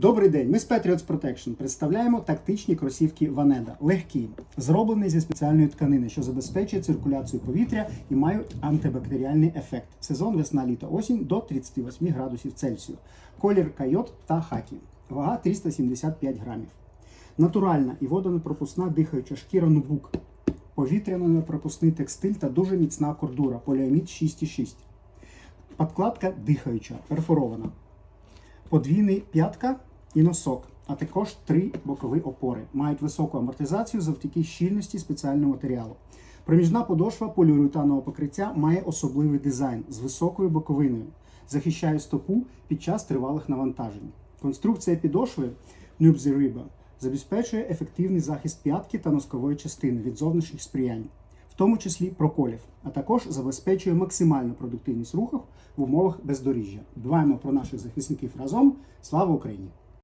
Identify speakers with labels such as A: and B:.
A: Добрий день, ми з Patriots Protection представляємо тактичні кросівки Ванеда. Легкі, зроблені зі спеціальної тканини, що забезпечує циркуляцію повітря і мають антибактеріальний ефект. Сезон весна, літо, осінь до 38 градусів Цельсію. Колір кайот та хакі. Вага 375 грамів. Натуральна і водонепропускна дихаюча шкіра нубук. Повітряно-непропускний текстиль та дуже міцна кордура поліамід 6,6. Подкладка дихаюча, перфорована подвійний п'ятка і носок, а також три бокові опори. Мають високу амортизацію завдяки щільності спеціального матеріалу. Проміжна подошва поліуретанового покриття має особливий дизайн з високою боковиною, захищає стопу під час тривалих навантажень. Конструкція підошви Nubzi Riba забезпечує ефективний захист п'ятки та носкової частини від зовнішніх сприянь, в тому числі проколів, а також забезпечує максимальну продуктивність рухів в умовах бездоріжжя. Дбаємо про наших захисників разом. Слава Україні!